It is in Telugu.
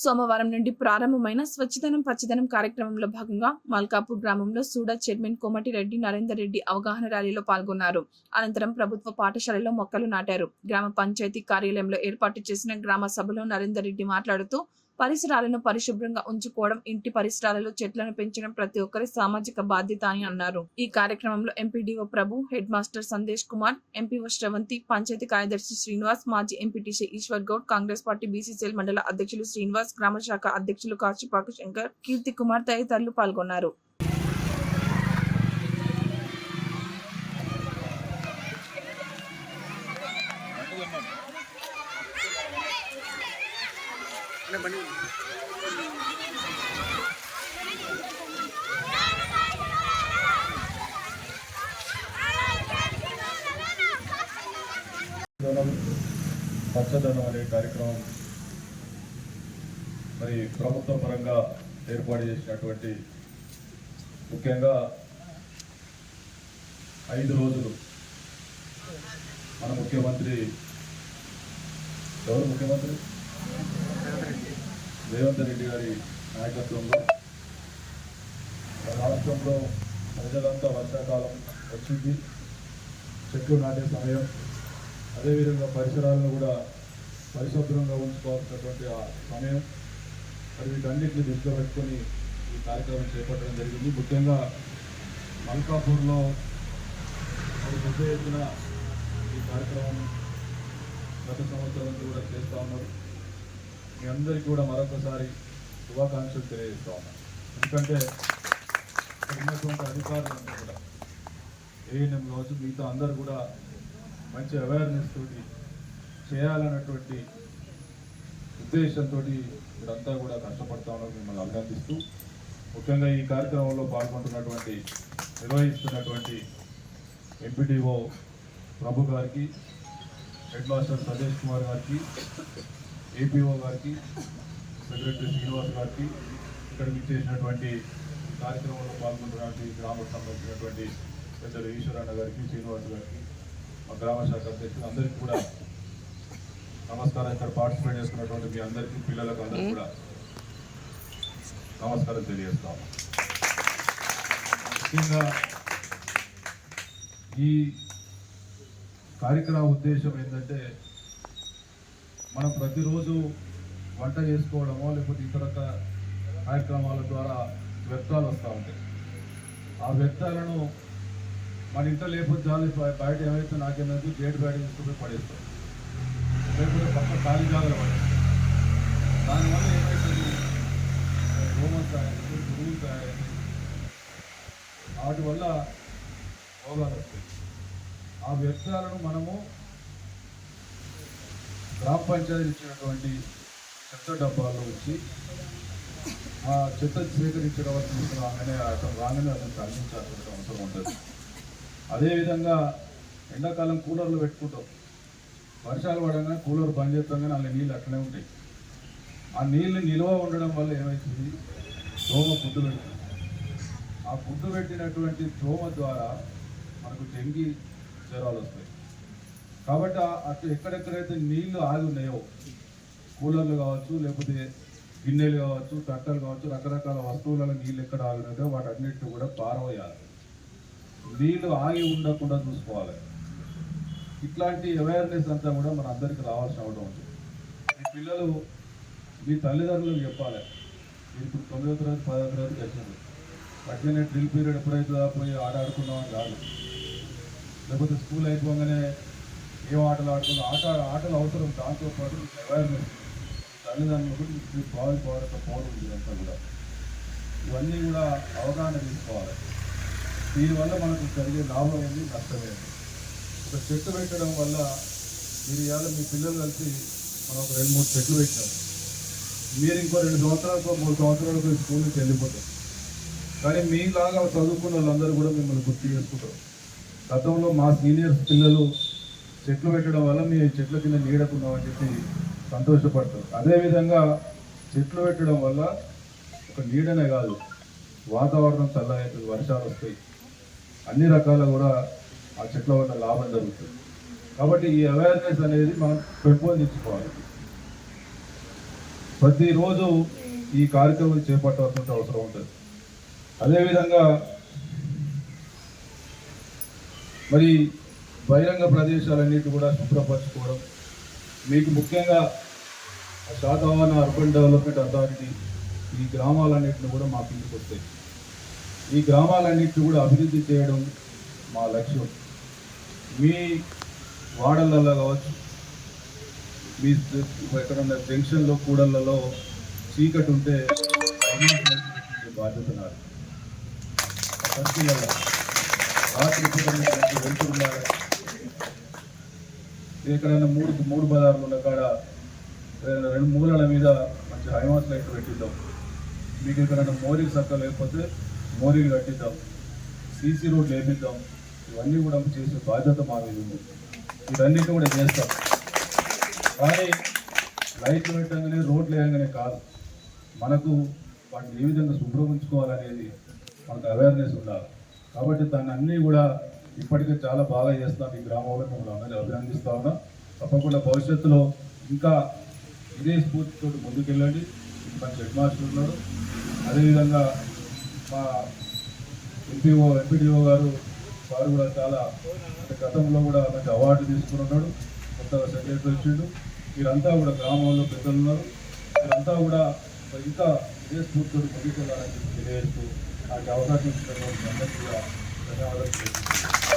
సోమవారం నుండి ప్రారంభమైన స్వచ్ఛదనం పచ్చదనం కార్యక్రమంలో భాగంగా మల్కాపూర్ గ్రామంలో సూడా చైర్మన్ కోమటి రెడ్డి నరేందర్ రెడ్డి అవగాహన ర్యాలీలో పాల్గొన్నారు. అనంతరం ప్రభుత్వ పాఠశాలలో మొక్కలు నాటారు. గ్రామ పంచాయతీ కార్యాలయంలో ఏర్పాటు చేసిన గ్రామ సభలో నరేందర్ రెడ్డి మాట్లాడుతూ పరిసరాలను పరిశుభ్రంగా ఉంచుకోవడం ఇంటి పరిసరాలలో చెట్లను పెంచడం ప్రతి ఒక్కరి సామాజిక బాధ్యత అని అన్నారు. ఈ కార్యక్రమంలో MPDO Prabhu head master Sandesh Kumar MPO Sravanthi panchayat కార్యదర్శి శ్రీనివాస్ మాజీ MPTC Eshwar Goud Congress party BCCL మండల అధ్యక్షులు శ్రీనివాస్ గ్రామ శాఖ అధ్యక్షులు కాశీపాక శంకర్ కీర్తి కుమార్ తదితరులు పాల్గొన్నారు. పచ్చదనం పచ్చదనం అనే కార్యక్రమం మరి ప్రభుత్వ పరంగా ఏర్పాటు చేసినటువంటి ముఖ్యంగా ఐదు రోజులు మన ముఖ్యమంత్రి ఎవరు ముఖ్యమంత్రి? రేవంత్ రెడ్డి గారి నాయకత్వంలో రాష్ట్రంలో ప్రజలంతా వర్షాకాలం వచ్చింది. చెట్లు నాటే సమయం అదేవిధంగా పరిసరాలను కూడా పరిశుభ్రంగా ఉంచుకోవాల్సినటువంటి ఆ సమయం మరి వీటన్నిటిని దృష్టిలో పెట్టుకొని ఈ కార్యక్రమం చేపట్టడం జరిగింది. ముఖ్యంగా మల్కాపూర్లో పెద్ద ఎత్తున ఈ కార్యక్రమం గత సంవత్సరం కూడా చేస్తూ ఉన్నారు. మీ అందరికీ కూడా మరొకసారి శుభాకాంక్షలు తెలియజేస్తా ఉన్నాను ఎందుకంటే ఇక్కడ ఉన్నటువంటి అధికారులంతా కూడా ఏఎన్ఎం కావచ్చు మిగతా అందరూ కూడా మంచి అవేర్నెస్ తోటి చేయాలన్నటువంటి ఉద్దేశంతో ఇప్పుడంతా కూడా కష్టపడతా ఉన్నారు మిమ్మల్ని అభినందిస్తూ ముఖ్యంగా ఈ కార్యక్రమంలో పాల్గొంటున్నటువంటి నిర్వహిస్తున్నటువంటి ఎంపీడీఓ ప్రభు గారికి హెడ్ మాస్టర్ సతీష్ కుమార్ గారికి ఏపీఓ గారికి సెక్రటరీ శ్రీనివాస్ గారికి ఇక్కడ విచ్చేసినటువంటి కార్యక్రమంలో పాల్గొన్నటువంటి గ్రామకు సంబంధించినటువంటి పెద్దలు ఈశ్వరన్న గారికి శ్రీనివాస్ గారికి మా గ్రామ శాఖ అధ్యక్షులు అందరికీ కూడా నమస్కారం. ఇక్కడ పార్టిసిపేట్ చేసుకున్నటువంటి మీ అందరికీ పిల్లలకు అందరికీ కూడా నమస్కారం తెలియజేస్తాము. ముఖ్యంగా ఈ కార్యక్రమ ఉద్దేశం ఏంటంటే మనం ప్రతిరోజు వంట చేసుకోవడమో లేకపోతే ఇతర కార్యక్రమాల ద్వారా వ్యర్థాలు వస్తూ ఉంటాయి. ఆ వ్యర్థాలను మన ఇంట్లో లేకపోతే చాలు బయట ఏమైతే నాకేమైతే గేట్ బయట తీసుకుపోయి పడేస్తాం. లేకపోతే పక్క ఖాళీ జాగ్రత్త పడేస్తాం. దానివల్ల ఏమవుతుంది రోమం తయారైంది పురుగులు తయారైంది వాటి వల్ల రోగాలు వస్తాయి. ఆ వ్యర్థాలను మనము గ్రామ పంచాయతీ ఇచ్చినటువంటి చెత్త డబ్బాల్లో వచ్చి ఆ చెత్త సేకరించడం రాగానే అతను రాగానే అతను అందించాల్సిన అవసరం ఉంటుంది. అదేవిధంగా ఎండాకాలం కూలర్లు పెట్టుకుంటాం. వర్షాలు పడగానే కూలర్ బంద్ చేస్తాం కానీ అలా నీళ్ళు అట్లనే ఉంటాయి. ఆ నీళ్ళు నిల్వ ఉండడం వల్ల ఏమవుతుంది దోమ ఫుడ్ పెడుతుంది. ఆ ఫుడ్ పెట్టినటువంటి దోమ ద్వారా మనకు డెంగీ జ్వరాలు వస్తాయి. కాబట్టి అటు ఎక్కడెక్కడైతే నీళ్ళు ఆగి ఉన్నాయో కూలర్లు కావచ్చు లేకపోతే గిన్నెలు కావచ్చు తట్టలు కావచ్చు రకరకాల వస్తువులలో నీళ్ళు ఎక్కడ ఆగినాయో వాటన్నిటిని కూడా పారవేయాలి. నీళ్ళు ఆగి ఉండకుండా చూసుకోవాలి. ఇట్లాంటి అవేర్నెస్ అంతా కూడా మన అందరికి రావాల్సిన అవడం ఉంది. మీ పిల్లలు మీ తల్లిదండ్రులకు చెప్పాలి. మీరు ఇప్పుడు తొమ్మిదో తరగతి పదో తరగతి వచ్చింది అట్లనే డ్రిల్ పీరియడ్ ఎప్పుడైతే పోయి ఆడాడుకున్నామని కాదు లేకపోతే స్కూల్ అయిపోగానే ఏం ఆటలు ఆడుకున్నా ఆట ఆటలు అవసరం దాంతో పాటు అవేర్నెస్ తల్లిదండ్రులు కూడా బావి భారత పౌరులు ఇదంతా కూడా. ఇవన్నీ కూడా అవగాహన తీసుకోవాలి. దీనివల్ల మనకు జరిగే లాభం ఏంది నష్టం ఒక చెట్టు పెట్టడం వల్ల మీరు ఇవాళ మీ పిల్లలు కలిసి మనం ఒక రెండు మూడు చెట్లు పెట్టాం. మీరు ఇంకో రెండు సంవత్సరాలకు మూడు సంవత్సరాలకు స్కూల్కి స్కూల్ నుంచి వెళ్ళిపోతారు. కానీ మీలాగా చదువుకున్న వాళ్ళందరూ కూడా మిమ్మల్ని గుర్తు చేసుకుంటారు. గతంలో మా సీనియర్స్ పిల్లలు చెట్లు పెట్టడం వల్ల మీ చెట్ల కింద నీడకున్నామని చెప్పి సంతోషపడతారు. అదేవిధంగా చెట్లు పెట్టడం వల్ల ఒక నీడనే కాదు వాతావరణం చల్లగవుతుంది వర్షాలు వస్తాయి. అన్ని రకాల కూడా ఆ చెట్ల వల్ల లాభం జరుగుతుంది. కాబట్టి ఈ అవేర్నెస్ అనేది మనం పెంపొందించుకోవాలి. ప్రతిరోజు ఈ కార్యక్రమం చేపట్టవలసిన అవసరం ఉంటుంది అదేవిధంగా మరి బహిరంగ ప్రదేశాలన్నిటి కూడా శుభ్రపరచుకోవడం మీకు ముఖ్యంగా శాతవాహన అర్బన్ డెవలప్మెంట్ అథారిటీ ఈ గ్రామాలన్నింటిని కూడా మా కిందకు వస్తాయి. ఈ గ్రామాలన్నింటిని కూడా అభివృద్ధి చేయడం మా లక్ష్యం. మీ వాడలలో కావచ్చు మీ ఎక్కడన్నా జంక్షన్లో కూడళ్ళలో చీకటి ఉంటే బాధ్యత నాది. రాత్రి వెళ్తున్నారు మీకు మంచి వెలుతురు ఉండాలి ఎక్కడైనా మూడు మూడు బజార్లు ఉన్న కాడ రెండు మూలల మీద మంచి హైమాస్ లైట్ పెట్టిద్దాం. మీకు ఎక్కడైనా మోరీలు సక్క లేకపోతే మోరీలు కట్టిద్దాం. సీసీ రోడ్లు వేపిద్దాం. ఇవన్నీ కూడా చేసే బాధ్యత మా మీద. ఉంది ఇవన్నీ కూడా చేస్తాం. కానీ లైట్లు పెట్టగానే రోడ్లు వేయగానే కాదు. మనకు వాటిని ఏ విధంగా శుభ్రం ఉంచుకోవాలనేది మనకు అవేర్నెస్ ఉండాలి. కాబట్టి దాన్ని అన్నీ కూడా ఇప్పటికే చాలా బాగా చేస్తున్నారు ఈ గ్రామంలో మిమ్మల్ని అందరినీ అభినందిస్తా ఉన్నాం. తప్పకుండా భవిష్యత్తులో ఇంకా ఇదే స్ఫూర్తితో ముందుకెళ్ళండి. మన హెడ్ మాస్టర్ ఉన్నాడు. అదేవిధంగా మా ఎంపీఓ ఎంపీడీఓ గారు వారు కూడా చాలా అంటే గతంలో కూడా మంచి అవార్డు తీసుకుని ఉన్నాడు. కొత్తగా సెక్రటరీ వచ్చిండు వీరంతా కూడా గ్రామంలో పెద్దలు ఉన్నారు. వీరంతా కూడా ఇంకా ఇదే స్ఫూర్తితో ముందుకెళ్ళాలని చెప్పి తెలియజేస్తూ నాకు అవకాశం ఇచ్చినటువంటి అందరికీ కూడా ಧನ್ಯವಾದಗಳು